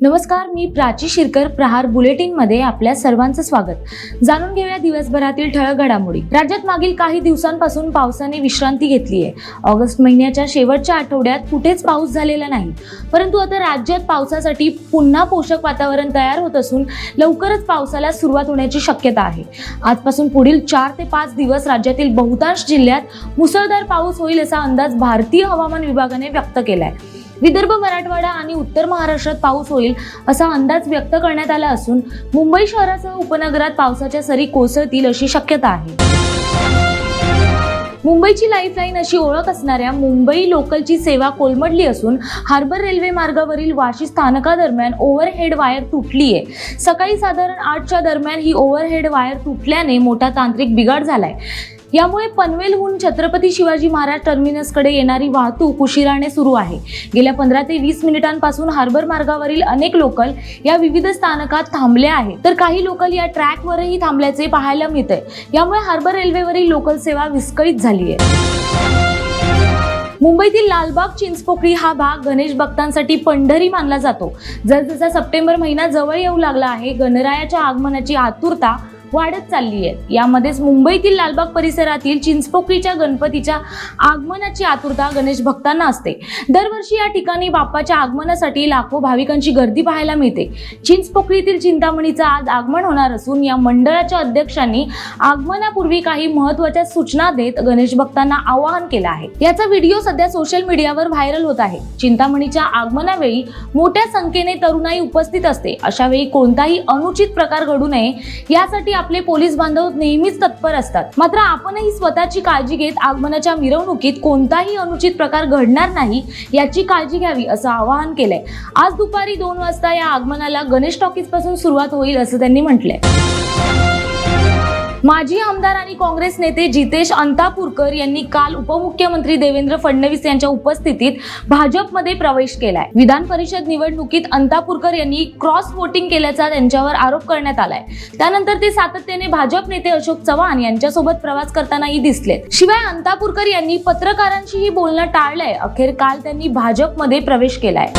नमस्कार मी प्राची शिरकर प्रहार बुलेटिनमध्ये आपल्या सर्वांचं स्वागत. जाणून घेऊया दिवसभरातील ठळक घडामोडी. राज्यात मागील काही दिवसांपासून पावसाने विश्रांती घेतली आहे. ऑगस्ट महिन्याच्या शेवटच्या आठवड्यात कुठेच पाऊस झालेला नाही. परंतु आता राज्यात पावसासाठी पुन्हा पोषक वातावरण तयार होत असून लवकरच पावसाला सुरुवात होण्याची शक्यता आहे. आजपासून पुढील चार ते पाच दिवस राज्यातील बहुतांश जिल्ह्यात मुसळधार पाऊस होईल असा अंदाज भारतीय हवामान विभागाने व्यक्त केला आहे विदर्भ मराठवाडा आणि उत्तर महाराष्ट्रात पाऊस होईल असा अंदाज व्यक्त करण्यात आला असून मुंबई शहरासह उपनगरात पावसाच्या सरी कोसळतील अशी शक्यता आहे. मुंबईची लाईफलाईन अशी ओळख असणाऱ्या मुंबई लोकलची सेवा कोलमडली असून हार्बर रेल्वे मार्गावरील वाशी स्थानकादरम्यान ओव्हरहेड वायर तुटली आहे सकाळी साधारण आठच्या दरम्यान ही ओव्हरहेड वायर तुटल्याने मोठा तांत्रिक बिघाड झालाय. यामुळे पनवेलहून छत्रपती शिवाजी महाराज टर्मिनसकडे येणारी वाहतूक उशिराने सुरू आहे. गेल्या पंधरा ते वीस मिनिटांपासून हार्बर मार्गावरील अनेक लोकल या विविध स्थानकात थांबले आहेत तर काही लोकल या ट्रॅकवरही थांबल्याचे पाहायला मिळतंय. यामुळे हार्बर रेल्वेवरील लोकल सेवा विस्कळीत झाली आहे. मुंबईतील लालबाग चिंचपोकळी हा भाग गणेश भक्तांसाठी पंढरी मानला जातो. जसजसा सप्टेंबर महिना जवळ येऊ लागला आहे गणरायाच्या आगमनाची आतुरता वाढत चालली आहेत यामध्येच मुंबईतील लालबाग परिसरातील चिंचपोकळीच्या गणपतीच्या आगमनाची आतुरता गणेश भक्तांना असते. दरवर्षी या ठिकाणी बाप्पाच्या आगमनासाठी लाखो भाविकांची गर्दी पाहायला मिळते. चिंचपोकळीतील चिंतामणीचं आज आगमन होणार असून या मंडळाच्या अध्यक्षांनी आगमनापूर्वी काही महत्त्वाच्या सूचना देत गणेश भक्तांना आवाहन केलं आहे. याचा व्हिडिओ सध्या सोशल मीडियावर व्हायरल होत आहे. चिंतामणीच्या आगमनावेळी मोठ्या संख्येने तरुणाई उपस्थित असते. अशा वेळी कोणताही अनुचित प्रकार घडू नये. यासाठी आपले पोलीस बांधव नेहमीच तत्पर असतात. मात्र आपणही स्वतःची काळजी घेत आगमनाच्या मिरवणुकीत कोणताही अनुचित प्रकार घडणार नाही याची काळजी घ्यावी असं आवाहन केलंय. आज दुपारी दोन वाजता या आगमनाला गणेश टॉकीजपासून सुरुवात होईल असं त्यांनी म्हटलंय. माजी आमदार आणि काँग्रेस नेते जितेश अंतापूरकर यांनी काल उपमुख्यमंत्री देवेंद्र फडणवीस यांच्या उपस्थितीत भाजपमध्ये प्रवेश केलाय. विधान परिषद निवडणुकीत अंतापूरकर यांनी क्रॉस वोटिंग केल्याचा त्यांच्यावर आरोप करण्यात आलाय. त्यानंतर ते सातत्याने भाजप नेते अशोक चव्हाण यांच्यासोबत प्रवास करतानाही दिसले शिवाय अंतापूरकर यांनी पत्रकारांशीही बोलणं टाळलंय. अखेर काल त्यांनी भाजपमध्ये प्रवेश केलाय.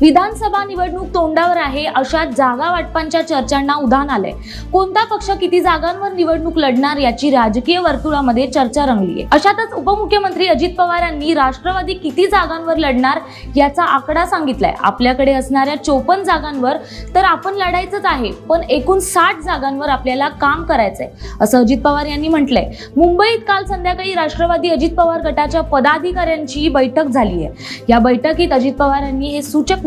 विधानसभा निवडणूक तोंडावर आहे अशा जागा वाटपांच्या चर्चांना उधाण आलंय. कोणता पक्ष किती जागांवर निवडणूक लढणार याची राजकीय वर्तुळामध्ये चर्चा रंगली आहे अशातच उपमुख्यमंत्री अजित पवार यांनी राष्ट्रवादी किती जागांवर लढणार याचा आकडा सांगितलाय. आपल्याकडे असणाऱ्या चोपन्न जागांवर तर आपण लढायचंच आहे पण एकूण साठ जागांवर आपल्याला काम करायचंय असं अजित पवार यांनी म्हटलंय. मुंबईत काल संध्याकाळी राष्ट्रवादी अजित पवार गटाच्या पदाधिकाऱ्यांची बैठक झाली आहे या बैठकीत अजित पवार यांनी हे सूचक